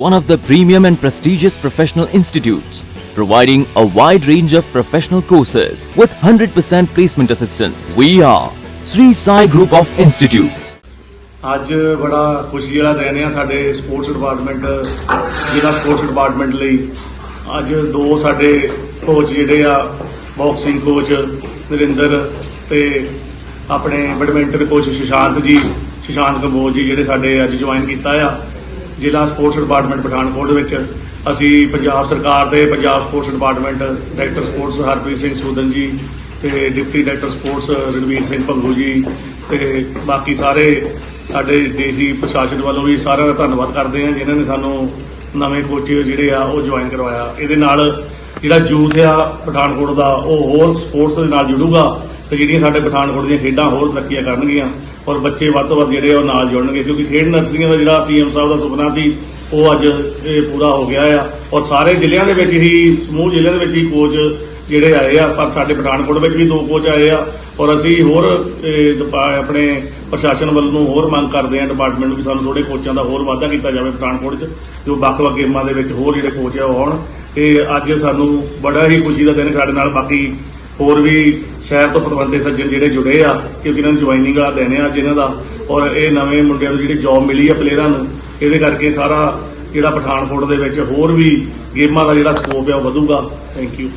one of the premium and prestigious professional institutes, providing a wide range of professional courses with 100% placement assistance. We are Sri Sai Group of Institutes. ਅੱਜ ਬੜਾ ਖੁਸ਼ੀ ਵਾਲਾ ਦਿਨ ਆ ਸਾਡੇ sports department ਜ਼ਿਲ੍ਹਾ sports department ਲਈ ਅੱਜ ਦੋ ਸਾਡੇ ਕੋਚ ਜਿਹੜੇ ਆ ਬਾਕਸਿੰਗ ਕੋਚ ਨਰਿੰਦਰ ਤੇ ਆਪਣੇ ਬੈਡਮਿੰਟਨ ਕੋਚ ਸ਼ਸ਼ਾਂਕ ਜੀ ਸ਼ਸ਼ਾਂਕ ਕੰਬੋਜ ਜੀ ਜਿਹੜੇ ਸਾਡੇ ਅੱਜ ਜੁਆਇਨ ਕੀਤਾ ਆ ਜ਼ਿਲ੍ਹਾ ਸਪੋਰਟਸ ਡਿਪਾਰਟਮੈਂਟ ਪਠਾਨਕੋਟ ਦੇ ਵਿੱਚ। ਅਸੀਂ ਪੰਜਾਬ ਸਰਕਾਰ ਦੇ Punjab sports department director sports Harpreet Singh Sudan ji ਤੇ deputy director sports Ranvir Singh Bhangu ji ਤੇ ਬਾਕੀ ਸਾਰੇ ਸਾਡੇ ਦੇਸੀ ਪ੍ਰਸ਼ਾਸਨ ਵੱਲੋਂ ਵੀ ਸਾਰਿਆਂ ਦਾ ਧੰਨਵਾਦ ਕਰਦੇ ਹਾਂ, ਜਿਨ੍ਹਾਂ ਨੇ ਸਾਨੂੰ ਨਵੇਂ ਕੋਚ ਜਿਹੜੇ ਆ ਉਹ ਜੁਆਇਨ ਕਰਵਾਇਆ। ਇਹਦੇ ਨਾਲ ਜਿਹੜਾ ਯੂਥ ਆ ਪਠਾਨਕੋਟ ਦਾ, ਉਹ ਹੋਰ ਸਪੋਰਟਸ ਦੇ ਨਾਲ ਜੁੜੂਗਾ ਤੇ ਜਿਹੜੀਆਂ ਸਾਡੇ ਪਠਾਨਕੋਟ ਦੀਆਂ ਖੇਡਾਂ ਹੋਰ ਤਰੱਕੀਆਂ ਕਰਨਗੀਆਂ। ਔਰ ਬੱਚੇ ਵੱਧ ਤੋਂ ਵੱਧ ਜਿਹੜੇ ਆ ਉਹ ਨਾਲ ਜੁੜਨਗੇ, ਕਿਉਂਕਿ ਖੇਡ ਨਰਸਰੀਆਂ ਦਾ ਜਿਹੜਾ ਸੀਐਮ ਸਾਹਿਬ ਦਾ ਸੁਪਨਾ ਸੀ, ਉਹ ਅੱਜ ਇਹ ਪੂਰਾ ਹੋ ਗਿਆ ਆ। ਔਰ ਸਾਰੇ ਜ਼ਿਲ੍ਹਿਆਂ ਦੇ ਵਿੱਚ ਹੀ, ਸਮੂਹ ਜ਼ਿਲ੍ਹਿਆਂ ਦੇ ਵਿੱਚ ਹੀ ਕੋਚ ਜਿਹੜੇ ਆਏ ਆ, ਪਰ ਸਾਡੇ ਪਠਾਨਕੋਟ ਵਿੱਚ ਵੀ ਦੋ ਕੋਚ ਆਏ ਆ। ਔਰ ਅਸੀਂ ਹੋਰ ਡਿਪਾ- ਆਪਣੇ ਪ੍ਰਸ਼ਾਸਨ ਵੱਲੋਂ ਨੂੰ ਹੋਰ ਮੰਗ ਕਰਦੇ ਆ ਡਿਪਾਰਟਮੈਂਟ ਨੂੰ ਕਿ ਸਾਨੂੰ ਥੋੜੇ ਕੋਚਾਂ ਦਾ ਹੋਰ ਵਾਧਾ ਕੀਤਾ ਜਾਵੇ ਪਠਾਨਕੋਟ 'ਚ, ਜੋ ਵੱਖ-ਵੱਖ ਗੇਮਾਂ ਦੇ ਵਿੱਚ ਹੋਰ ਜਿਹੜੇ ਕੋਚ ਆ ਉਹ ਆਉਣ। ਤੇ ਅੱਜ ਸਾਨੂੰ ਬੜਾ ਹੀ ਖੁਸ਼ੀ ਦਾ ਦਿਨ ਸਾਡੇ ਨਾਲ ਬਾਕੀ ਹੋਰ ਵੀ ਸ਼ਹਿਰ ਤੋਂ ਪਤਵੰਤੇ ਸੱਜਣ ਜਿਹੜੇ ਜੁੜੇ ਆ ਕਿਉਂਕਿ ਇਹਨਾਂ ਨੂੰ ਜੁਆਇਨਿੰਗ ਵਾਲਾ ਦੇਣੇ ਆ ਅੱਜ ਦਾ। ਔਰ ਇਹ ਨਵੇਂ ਮੁੰਡਿਆਂ ਨੂੰ ਜਿਹੜੀ ਜੌਬ ਮਿਲੀ ਆ ਪਲੇਅਰਾਂ ਨੂੰ, ਇਹਦੇ ਕਰਕੇ ਸਾਰਾ ਜਿਹੜਾ ਪਠਾਨਕੋਟ ਦੇ ਵਿੱਚ ਹੋਰ ਵੀ ਗੇਮਾਂ ਦਾ ਜਿਹੜਾ ਸਕੋਪ ਆ ਉਹ ਵਧੂਗਾ। Thank you